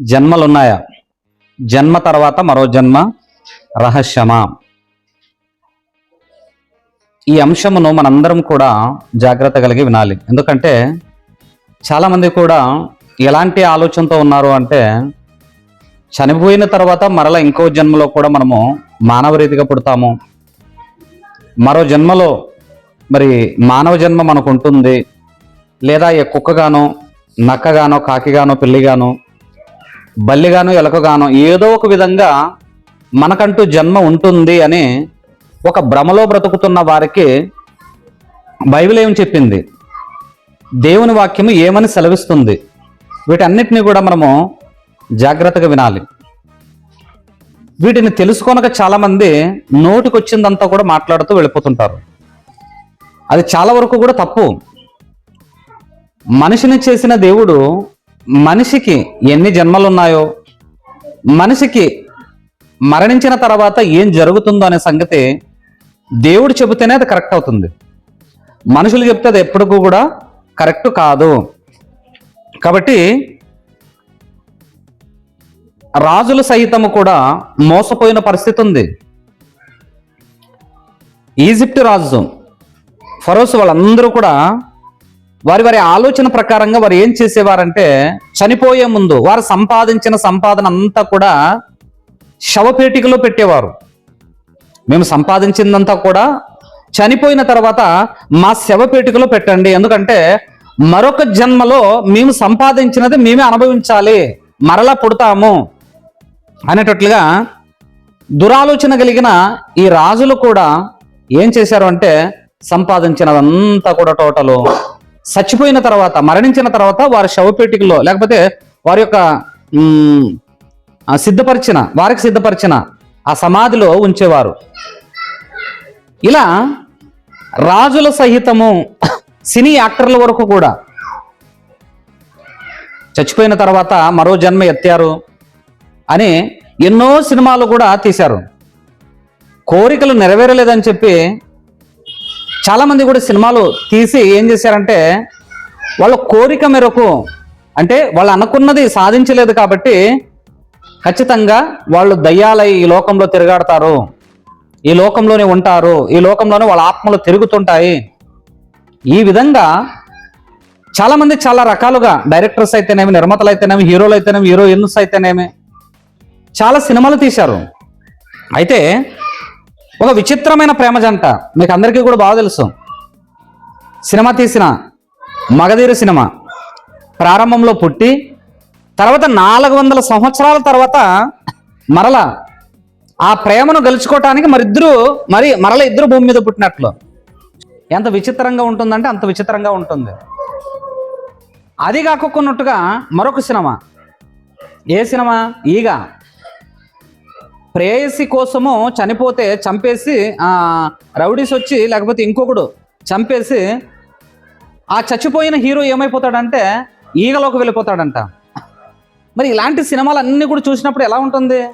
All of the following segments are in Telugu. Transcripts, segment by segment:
జన్మలున్నాయా? జన్మ తర్వాత మరో జన్మ రహస్యమా? ఈ అంశమును మనందరం కూడా జాగ్రత్త కలిగి వినాలి. ఎందుకంటే చాలామంది కూడా ఎలాంటి ఆలోచనతో ఉన్నారు అంటే చనిపోయిన తర్వాత మరలా ఇంకో జన్మలో కూడా మనము మానవ రీతిగా పుడతాము. మరో జన్మలో మరి మానవ జన్మ మనకు ఉంటుంది. లేదా ఏ కుక్కగానో నక్కగానో కాకిగానో పిల్లిగానో బల్లిగానో ఎలకగాను ఏదో ఒక విధంగా మనకంటూ జన్మ ఉంటుంది అని ఒక భ్రమలో బ్రతుకుతున్న వారికి బైబిల్ ఏం చెప్పింది? దేవుని వాక్యము ఏమని సెలవిస్తుంది? వీటన్నిటిని కూడా మనము జాగ్రత్తగా వినాలి. వీటిని తెలుసుకోనక చాలామంది నోటికొచ్చిందంతా కూడా మాట్లాడుతూ వెళ్ళిపోతుంటారు. అది చాలా వరకు కూడా తప్పు. మనిషిని చేసిన దేవుడు మనిషికి ఎన్ని జన్మలు ఉన్నాయో మనిషికి మరణించిన తర్వాత ఏం జరుగుతుందో అనే సంగతి దేవుడు చెబితేనే అది కరెక్ట్ అవుతుంది. మనుషులు చెప్తే అది ఎప్పటికూ కూడా కరెక్ట్ కాదు. కాబట్టి రాజులు సహితము కూడా మోసపోయిన పరిస్థితి ఉంది. ఈజిప్ట్ రాజు ఫరోస్ వాళ్ళందరూ కూడా వారి వారి ఆలోచన ప్రకారంగా వారు ఏం చేసేవారంటే చనిపోయే ముందు వారు సంపాదించిన సంపాదన అంతా కూడా శవపేటికలో పెట్టేవారు. మేము సంపాదించిందంతా కూడా చనిపోయిన తర్వాత మా శవపేటికలో పెట్టండి. ఎందుకంటే మరొక జన్మలో మేము సంపాదించినది మేమే అనుభవించాలి. మరలా పుడతాము అనేటట్లుగా దురాలోచన కలిగిన ఈ రాజులు కూడా ఏం చేశారు అంటే సంపాదించినదంతా కూడా టోటలు చచ్చిపోయిన తర్వాత మరణించిన తర్వాత వారి శవపేటికలో లేకపోతే వారి యొక్క సిద్ధపరిచిన వారికి సిద్ధపరిచిన ఆ సమాధిలో ఉంచేవారు. ఇలా రాజుల సహితము సినీ యాక్టర్ల వరకు కూడా చచ్చిపోయిన తర్వాత మరో జన్మ ఎత్తారు అని ఎన్నో సినిమాలు కూడా తీశారు. కోరికలు నెరవేరలేదని చెప్పి చాలామంది కూడా సినిమాలు తీసి ఏం చేశారంటే వాళ్ళ కోరిక మేరకు అంటే వాళ్ళు అనుకున్నది సాధించలేదు కాబట్టి ఖచ్చితంగా వాళ్ళు దయ్యాలై ఈ లోకంలో తిరగాడతారు. ఈ లోకంలోనే ఉంటారు. ఈ లోకంలోనే వాళ్ళ ఆత్మలు తిరుగుతుంటాయి. ఈ విధంగా చాలామంది చాలా రకాలుగా డైరెక్టర్స్ అయితేనేమి నిర్మాతలు అయితేనేమి హీరోలు అయితేనేమి హీరోయిన్స్ అయితేనేమి చాలా సినిమాలు తీశారు. అయితే ఒక విచిత్రమైన ప్రేమ జంట మీకు అందరికీ కూడా బాగా తెలుసు. సినిమా తీసిన మగధీరు సినిమా ప్రారంభంలో పుట్టి తర్వాత నాలుగు వందల సంవత్సరాల తర్వాత మరలా ఆ ప్రేమను గెలుచుకోవటానికి మరిద్దరు మరి మరల ఇద్దరు భూమి మీద పుట్టినట్లు. ఎంత విచిత్రంగా ఉంటుందంటే అంత విచిత్రంగా ఉంటుంది. అది కాకుండా మరొక సినిమా. ఏ సినిమా? ఈగ. ప్రేయసి కోసము చనిపోతే చంపేసి ఆ, రౌడీస్ వచ్చి లేకపోతే ఇంకొకడు చంపేసి ఆ చచ్చిపోయిన హీరో ఏమైపోతాడంటే ఈగలోకి వెళ్ళిపోతాడంట. మరి ఇలాంటి సినిమాలు అన్నీ కూడా చూసినప్పుడు ఎలా ఉంటుంది?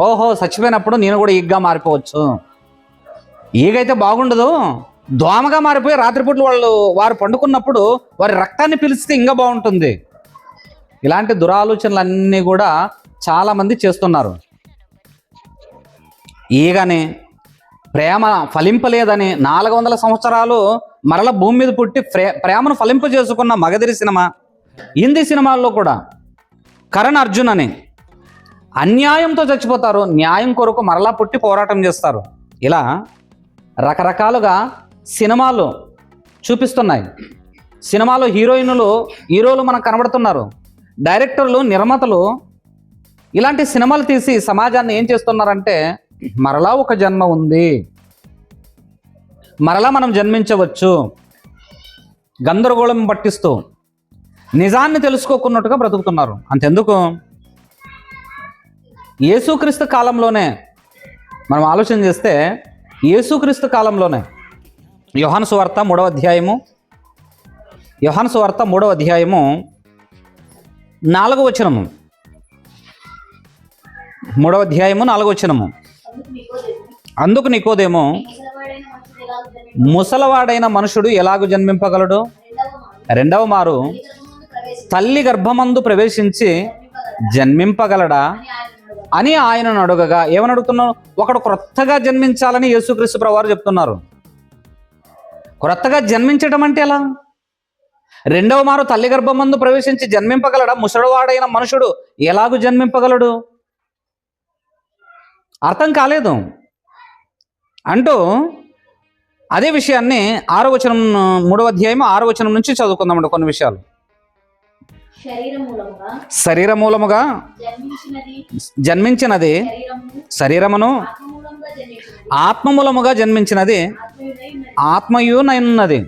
ఓహో చచ్చిపోయినప్పుడు నేను కూడా ఈగ్గా మారిపోవచ్చు. ఈగైతే బాగుండదు. దోమగా మారిపోయి రాత్రిపూట్లు వాళ్ళు వారు పండుకున్నప్పుడు వారి రక్తాన్ని పిలిస్తే ఇంకా బాగుంటుంది. ఇలాంటి దురాలోచనలు అన్నీ కూడా చాలామంది చేస్తున్నారు. ఈగని ప్రేమ ఫలింపలేదని నాలుగు వందల సంవత్సరాలు మరల భూమి మీద పుట్టి ప్రే ప్రేమను ఫలింప చేసుకున్న మగధీరి సినిమా. హిందీ సినిమాల్లో కూడా కరణ్ అర్జున్ అని అన్యాయంతో చచ్చిపోతారు న్యాయం కొరకు మరలా పుట్టి పోరాటం చేస్తారు. ఇలా రకరకాలుగా సినిమాలు చూపిస్తున్నాయి. సినిమాలో హీరోయిన్లు హీరోలు మనకు కనబడుతున్నారు. డైరెక్టర్లు నిర్మాతలు ఇలాంటి సినిమాలు తీసి సమాజాన్ని ఏం చేస్తున్నారంటే మరలా ఒక జన్మ ఉంది. మరలా మనం జన్మించవచ్చు. గందరగోళం పట్టిస్తూ నిజాన్ని తెలుసుకోకున్నట్టుగా బ్రతుకుతున్నారు. అంతెందుకు? యేసుక్రీస్తు కాలంలోనే మనం ఆలోచన చేస్తే యేసుక్రీస్తు కాలంలోనే యోహాను సువార్త మూడవ అధ్యాయము యోహాను సువార్త మూడవ అధ్యాయము నాలుగవ వచనము. మూడవ అధ్యాయము నాలుగవ వచనము. అందుకు నికోదేమో ముసలవాడైన మనుషుడు ఎలాగు జన్మింపగలడు? రెండవ మారు తల్లి గర్భమందు ప్రవేశించి జన్మింపగలడా? అని ఆయనను అడుగగా ఏమని అడుగుతున్నావు ఒకడు క్రొత్తగా జన్మించాలని యేసుక్రీస్తు ప్రభువారు చెప్తున్నారు. క్రొత్తగా జన్మించడం అంటే ఎలా? రెండవ మారు తల్లి గర్భమందు ప్రవేశించి జన్మింపగలడా? ముసలివాడైన మనుషుడు ఎలాగూ జన్మింపగలడు? అర్థం కాలేదు. అంటూ అదే విషయాన్ని ఆరో వచనం మూడవ అధ్యాయం ఆరో వచనం నుంచి చదువుకుందామండి కొన్ని విషయాలు. శరీర మూలముగా మూలముగా జన్మించినది జన్మించినది శరీరము శరీరమును జన్మించినది ఆత్మమూలముగా జన్మించినది ఆత్మయునైనది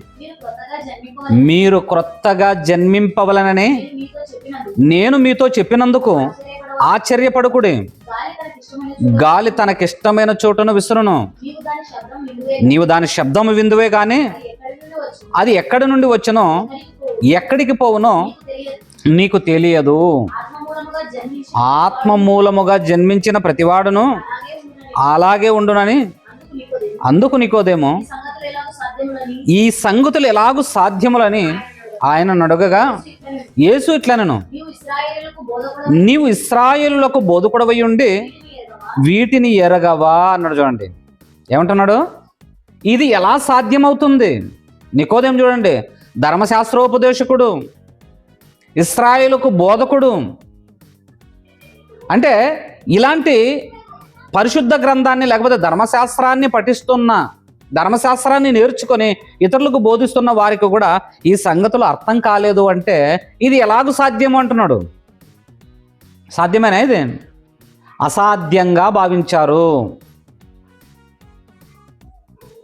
మీరు క్రొత్తగా జన్మింపవలనని నేను మీతో చెప్పినందుకు. ఆశ్చర్యపడుకుడి. గాలి తనకిష్టమైన చోటును విసురును. నీవు దాని శబ్దం శబ్దము విందువే కానీ అది ఎక్కడి నుండి వచ్చినో వచ్చునో ఎక్కడికి పోవునో నీకు తెలియదు. ఆత్మ మూలముగా జన్మించిన ప్రతివాడును అలాగే ఉండునని అందుకు నీకోదేమో? ఈ సంగతులు ఎలాగూ సాధ్యములని ఆయన అడగగా యేసు ఇట్లనను. నీవు నీవు ఇస్రాయేలులకు బోధకుడవై ఉండి వీటిని ఎరగవా అన్నాడు చూడండి. ఏమంటున్నాడు? ఇది ఎలా సాధ్యమవుతుంది? నికోదేం చూడండి. ధర్మశాస్త్రోపదేశకుడు ఇస్రాయేలుకు బోధకుడు. అంటే ఇలాంటి పరిశుద్ధ గ్రంథాన్ని లేకపోతే ధర్మశాస్త్రాన్ని పఠిస్తున్న ధర్మశాస్త్రాన్ని నేర్చుకొని ఇతరులకు బోధిస్తున్న వారికి కూడా ఈ సంగతులు అర్థం కాలేదు అంటే ఇది ఎలాగూ సాధ్యం అంటున్నాడు. సాధ్యమేనా ఇది? అసాధ్యంగా భావించారు.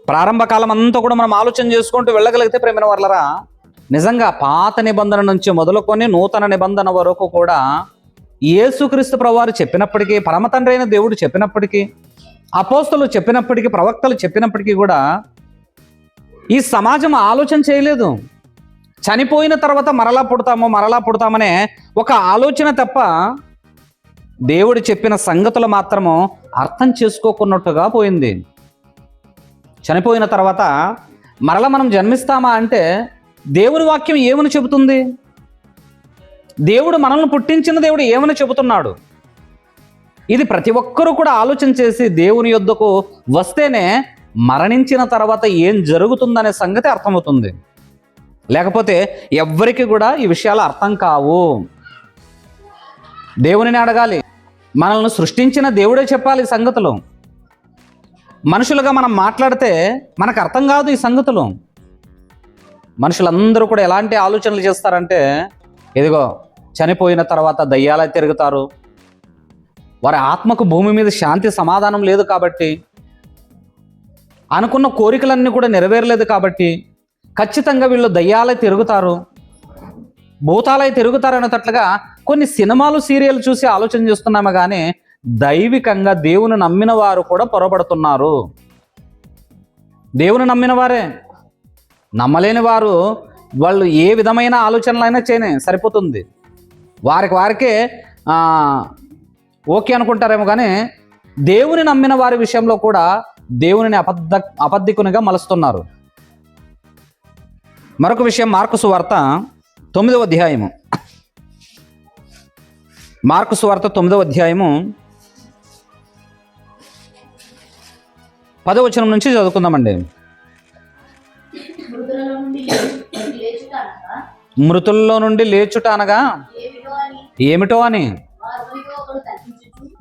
ప్రారంభ కాలం అంతా కూడా మనం ఆలోచన చేసుకుంటూ వెళ్ళగలిగితే ప్రేమిన వర్లరా నిజంగా పాత నిబంధన నుంచి మొదలుకొని నూతన నిబంధన వరకు కూడా యేసుక్రీస్తు ప్రవారు చెప్పినప్పటికీ పరమతండ్రి అయిన దేవుడు చెప్పినప్పటికీ అపోస్తులు చెప్పినప్పటికీ ప్రవక్తలు చెప్పినప్పటికీ కూడా ఈ సమాజం ఆలోచన చేయలేదు. చనిపోయిన తర్వాత మరలా పుడతాము మరలా పుడతామనే ఒక ఆలోచన తప్ప దేవుడు చెప్పిన సంగతులు మాత్రము అర్థం చేసుకోకున్నట్టుగా పోయింది. చనిపోయిన తర్వాత మరల మనం జన్మిస్తామా అంటే దేవుని వాక్యం ఏమని చెబుతుంది? దేవుడు మనల్ని పుట్టించిన దేవుడు ఏమని చెబుతున్నాడు? ఇది ప్రతి ఒక్కరూ కూడా ఆలోచన చేసి దేవుని యొద్దకు వస్తేనే మరణించిన తర్వాత ఏం జరుగుతుందనే సంగతి అర్థమవుతుంది. లేకపోతే ఎవ్వరికి కూడా ఈ విషయాలు అర్థం కావు. దేవునిని అడగాలి. మనల్ని సృష్టించిన దేవుడే చెప్పాలి ఈ సంగతులు. మనుషులుగా మనం మాట్లాడితే మనకు అర్థం కాదు ఈ సంగతులు. మనుషులందరూ కూడా ఎలాంటి ఆలోచనలు చేస్తారంటే ఇదిగో చనిపోయిన తర్వాత దయ్యాలే తిరుగుతారు. వారి ఆత్మకు భూమి మీద శాంతి సమాధానం లేదు కాబట్టి అనుకున్న కోరికలన్నీ కూడా నెరవేరలేదు కాబట్టి ఖచ్చితంగా వీళ్ళు దయ్యాలే తిరుగుతారు. భూతాలై తిరుగుతారనేటట్లుగా కొన్ని సినిమాలు సీరియల్ చూసి ఆలోచన చేస్తున్నాము కానీ దైవికంగా దేవుని నమ్మిన వారు కూడా పొరపడుతున్నారు. దేవుని నమ్మిన వారే. నమ్మలేని వారు వాళ్ళు ఏ విధమైన ఆలోచనలైనా చేయని సరిపోతుంది. వారికి వారికే ఓకే అనుకుంటారేమో కానీ దేవుని నమ్మిన వారి విషయంలో కూడా దేవునిని అబద్ధ అబద్ధికునిగా మలుస్తున్నారు. మరొక విషయం మార్కు సువార్త తొమ్మిదవ అధ్యాయము. మార్కు సువార్త తొమ్మిదవ అధ్యాయము పదవచనం నుంచి చదువుకుందామండి. మృతుల్లో నుండి లేచుట అనగా ఏమిటో అని?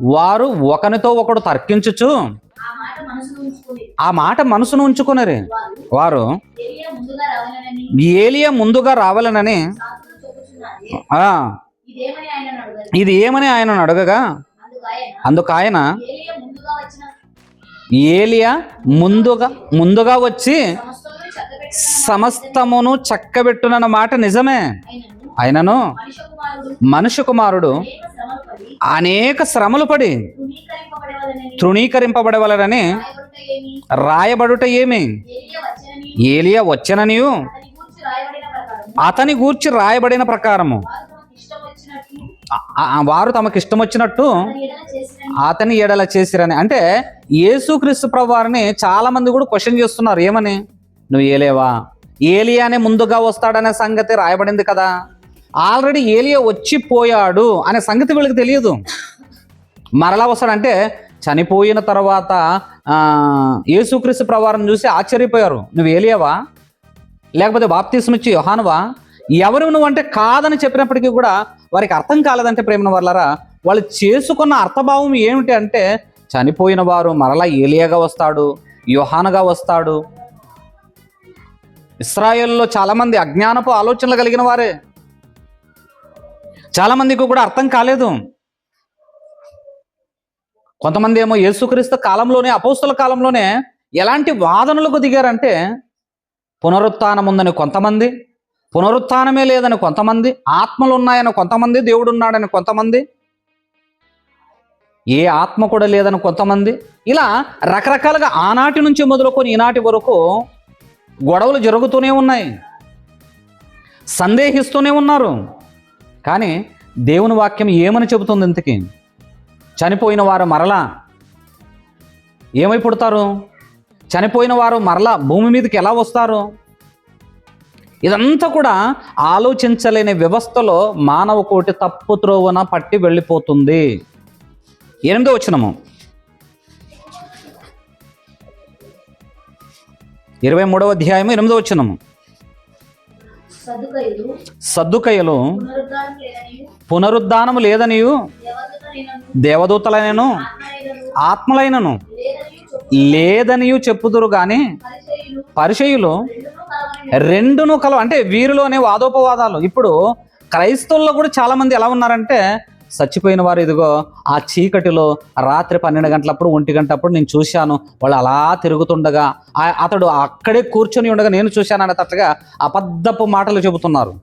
వారు ఒకనితో ఒకడు తర్కించుచు. ఆ మాట మనసును ఉంచుకునరి. వారు ఏలియా ముందుగా రావాలనని ఇది ఏమని ఆయనను అడగగా? అందుకు ఆయన ఏలియా ముందుగా ముందుగా వచ్చి సమస్తమును చక్కబెట్టునన్న మాట నిజమే. ఆయనను మనుష్య కుమారుడు అనేక శ్రమలు పడి తృణీకరింపబడవలనని రాయబడుట ఏమి? ఏలియా వచ్చనని ఏలియా వచ్చననియు. అతని గూర్చి రాయబడిన ప్రకారము. వారు తమకు ఇష్టం వచ్చినట్టు అతని ఎడల చేసిరని. అంటే యేసుక్రీస్తు ప్రభువారిని చాలా మంది కూడా క్వశ్చన్ చేస్తున్నారు. ఏమని? నువ్వు ఏలేవా? ఏలియానే ముందుగా వస్తాడనే సంగతి రాయబడింది కదా. ఆల్రెడీ ఏలియా వచ్చిపోయాడు అనే సంగతి వీళ్ళకి తెలియదు. మరలా వస్తాడంటే చనిపోయిన తర్వాత యేసుక్రీస్తు ప్రవారం చూసి ఆశ్చర్యపోయారు. నువ్వు ఏలియావా? లేకపోతే బాప్తీసం ఇచ్చి యోహానువా? ఎవరు నువ్వు అంటే కాదని చెప్పినప్పటికీ కూడా వారికి అర్థం కాలేదంటే ప్రేమ వాళ్ళరా వాళ్ళు చేసుకున్న అర్థభావం ఏమిటి అంటే చనిపోయిన వారు మరలా ఏలియాగా వస్తాడు యోహానుగా వస్తాడు. ఇస్రాయెల్లో చాలామంది అజ్ఞానపు ఆలోచనలు కలిగిన వారే. చాలామందికి కూడా అర్థం కాలేదు. కొంతమంది ఏమో యేసుక్రీస్తు కాలంలోనే అపోస్తుల కాలంలోనే ఎలాంటి వాదనలకు దిగారంటే పునరుత్నం ఉందని కొంతమంది పునరుత్నమే లేదని కొంతమంది ఆత్మలు ఉన్నాయని కొంతమంది దేవుడు ఉన్నాడని కొంతమంది ఏ ఆత్మ కూడా లేదని కొంతమంది ఇలా రకరకాలుగా ఆనాటి నుంచి మొదలుకొని ఈనాటి వరకు గొడవలు జరుగుతూనే ఉన్నాయి సందేహిస్తూనే ఉన్నారు. కానీ దేవుని వాక్యం ఏమని చెబుతుంది ఇంతకీ? చనిపోయిన వారు మరలా ఏమై పుడతారు చనిపోయిన వారు మరలా భూమి మీదకి ఎలా వస్తారు? ఇదంతా కూడా ఆలోచించలేని వ్యవస్థలో మానవ కోటి తప్పు త్రోవన పట్టి వెళ్ళిపోతుంది. ఎనిమిదో వచ్చినము ఇరవై మూడవ అధ్యాయం ఎనిమిదో వచ్చినము సద్దుకయ్యలు పునరుద్ధానము లేదనియు దేవదూతలైనను ఆత్మలైనను లేదనియు చెప్పుదురు గాని పరిచయులు రెండును కలవ అంటే వీరిలోనే వాదోపవాదాలు. ఇప్పుడు క్రైస్తవుల్లో కూడా చాలా మంది ఎలా ఉన్నారంటే చచ్చిపోయిన వారు ఇదిగో ఆ చీకటిలో రాత్రి పన్నెండు గంటలప్పుడు ఒంటి గంటప్పుడు నేను చూశాను. వాళ్ళు అలా తిరుగుతుండగా అతడు అక్కడే కూర్చొని ఉండగా నేను చూశాను అనేటట్లుగా అబద్ధపు మాటలు చెబుతున్నారు.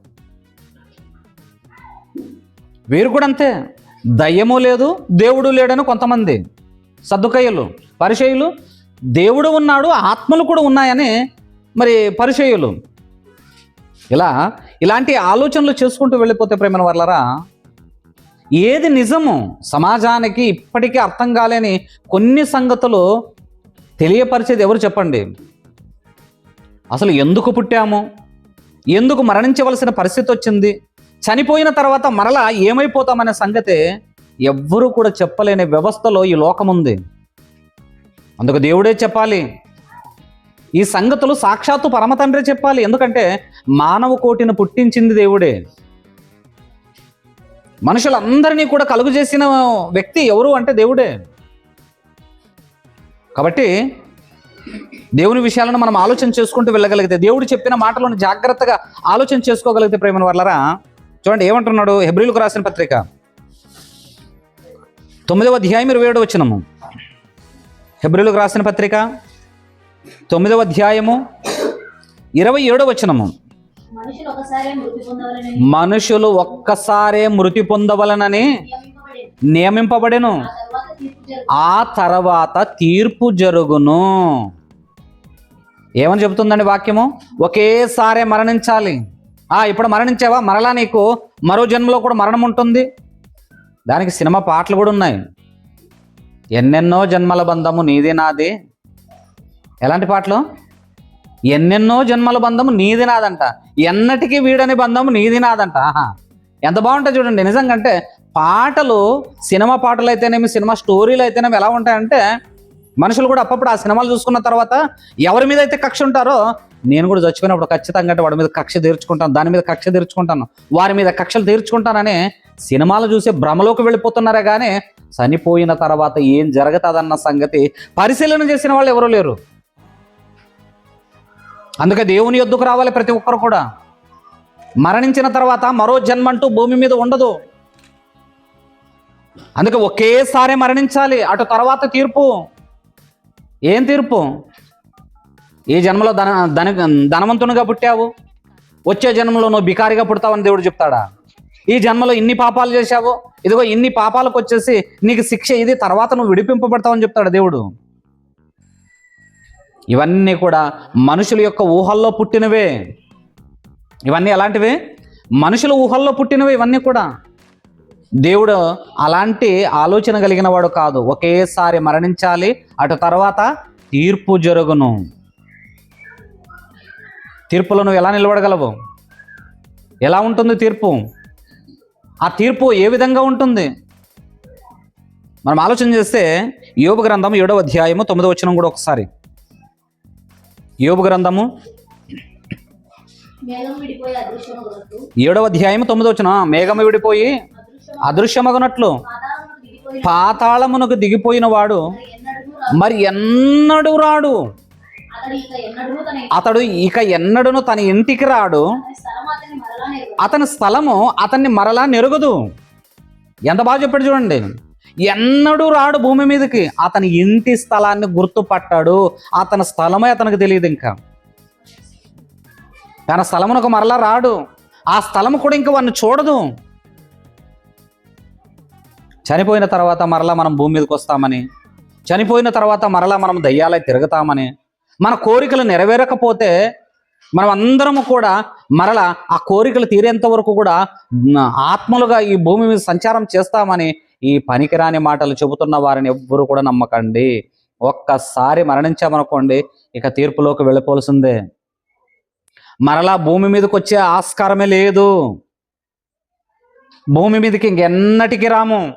వీరు కూడా అంతే. దయ్యము లేదు దేవుడు లేడని కొంతమంది. సద్దుకయ్యలు పరిచయులు దేవుడు ఉన్నాడు ఆత్మలు కూడా ఉన్నాయని మరి పరిచయులు ఇలా ఇలాంటి ఆలోచనలు చేసుకుంటూ వెళ్ళిపోతే ప్రేమ వర్లరా ఏది నిజము సమాజానికి ఇప్పటికీ అర్థం కాలేని కొన్ని సంగతులు తెలియపరిచేది ఎవరు చెప్పండి? అసలు ఎందుకు పుట్టాము? ఎందుకు మరణించవలసిన పరిస్థితి వచ్చింది? చనిపోయిన తర్వాత మరలా ఏమైపోతామనే సంగతి ఎవ్వరూ కూడా చెప్పలేని వ్యవస్థలో ఈ లోకం ఉంది అందుకు దేవుడే చెప్పాలి. ఈ సంగతులు సాక్షాత్తు పరమతండ్రి చెప్పాలి. ఎందుకంటే మానవ కోటిని పుట్టించింది దేవుడే. మనుషులందరినీ కూడా కలుగు చేసిన వ్యక్తి ఎవరు అంటే దేవుడే. కాబట్టి దేవుని విషయాలను మనం ఆలోచన చేసుకుంటూ వెళ్ళగలిగితే దేవుడు చెప్పిన మాటలను జాగ్రత్తగా ఆలోచన చేసుకోగలిగితే ప్రేమ వాళ్ళరా చూడండి ఏమంటున్నాడు హెబ్రిల్కు రాసిన పత్రిక? తొమ్మిదవ అధ్యాయం ఇరవై ఏడు వచ్చినము హెబ్రిల్కు రాసిన పత్రిక? తొమ్మిదవ అధ్యాయము ఇరవై ఏడో వచనము. మనుషులు ఒక్కసారే మృతి పొందవలనని నియమింపబడి నియమింపబడెను. ఆ తర్వాత తీర్పు జరుగును. ఏమని చెబుతుందండి వాక్యము? ఒకేసారే మరణించాలి. ఆ ఇప్పుడు మరణించావా? మరలా నీకు మరో జన్మలో కూడా మరణం ఉంటుంది దానికి సినిమా పాటలు కూడా ఉన్నాయి. ఎన్నెన్నో జన్మల బంధము నీది నాది. ఎలాంటి పాటలు? ఎన్నెన్నో జన్మల బంధము నీది నాదంట. ఎన్నటికీ వీడని బంధము నీది నాదంట. ఎంత బాగుంటుంది చూడండి. నిజంగా అంటే పాటలు సినిమా పాటలు అయితేనేమి సినిమా స్టోరీలు అయితేనేమి ఎలా ఉంటాయంటే మనుషులు కూడా అప్పుడప్పుడు ఆ సినిమాలు చూసుకున్న తర్వాత ఎవరి మీద అయితే కక్ష ఉంటారో నేను కూడా చచ్చిపోయినప్పుడు ఖచ్చితంగా అంటే వాడి మీద కక్ష తీర్చుకుంటాను దాని మీద కక్ష తీర్చుకుంటాను వారి మీద కక్షలు తీర్చుకుంటానని సినిమాలు చూసే భ్రమలోకి వెళ్ళిపోతున్నారే కానీ చనిపోయిన తర్వాత ఏం జరుగుతుందన్న సంగతి పరిశీలన చేసిన వాళ్ళు ఎవరూ లేరు. అందుకే దేవుని యొద్దకు రావాలి ప్రతి ఒక్కరు కూడా. మరణించిన తర్వాత మరో జన్మ అంటూ భూమి మీద ఉండదు. అందుకే ఒకేసారి మరణించాలి అటు తర్వాత తీర్పు. ఏం తీర్పు? ఈ జన్మలో ధన ధన ధనవంతునిగా పుట్టావు? వచ్చే జన్మలో నువ్వు బికారిగా పుడతావని దేవుడు చెప్తాడా? ఈ జన్మలో ఇన్ని పాపాలు చేశావు ఇదిగో ఇన్ని పాపాలకు వచ్చేసి నీకు శిక్ష ఇది తర్వాత నువ్వు విడిపింపబడతావని చెప్తాడు దేవుడు? ఇవన్నీ కూడా మనుషుల యొక్క ఊహల్లో పుట్టినవే. ఇవన్నీ ఎలాంటివి? మనుషుల ఊహల్లో పుట్టినవి ఇవన్నీ కూడా. దేవుడు అలాంటి ఆలోచన కలిగిన వాడు కాదు. ఒకేసారి మరణించాలి అటు తర్వాత తీర్పు జరుగును. తీర్పులో నువ్వు ఎలా నిలబడగలవు? ఎలా ఉంటుంది తీర్పు? ఆ తీర్పు ఏ విధంగా ఉంటుంది? మనం ఆలోచన చేస్తే యోగ గ్రంథం ఏడవ అధ్యాయము తొమ్మిదో వచనం కూడా ఒకసారి. యోబు గ్రంథము ఏడవ అధ్యాయం తొమ్మిదో వచనం మేఘము విడిపోయి అదృశ్యం అదృశ్యమగునట్లు. పాతాళమునకు దిగిపోయి పాతాళమునకు దిగిపోయిన వాడు. మరి ఎన్నడు రాడు? అతడు ఇక ఎన్నడును తన ఇంటికి రాడు. అతని స్థలము అతన్ని మరలా నెరగదు. ఎంత బాగా చెప్పాడు చూడండి. ఎన్నడూ రాడు భూమి మీదకి. అతని ఇంటి స్థలాన్ని గుర్తుపట్టాడు. అతని స్థలమే అతనికి తెలియదు ఇంకా. తన స్థలమునకు మరలా రాడు. ఆ స్థలము కూడా ఇంకా వాడిని చూడదు. చనిపోయిన తర్వాత మరలా మనం భూమి మీదకి వస్తామని చనిపోయిన తర్వాత మరలా మనం దయ్యాలై తిరుగుతామని మన కోరికలు నెరవేరకపోతే మనం అందరము కూడా మరలా ఆ కోరికలు తీరేంత వరకు కూడా ఆత్మలుగా ఈ భూమి మీద సంచారం చేస్తామని ఈ పనికిరాని మాటలు చెబుతున్న వారిని ఎవ్వరు కూడా నమ్మకండి. ఒక్కసారి మరణించామనుకోండి ఇక తీర్పులోకి వెళ్ళిపోవలసిందే. మరలా భూమి మీదకి వచ్చే ఆస్కారమే లేదు. భూమి మీదకి ఇంకెన్నటికి రాము?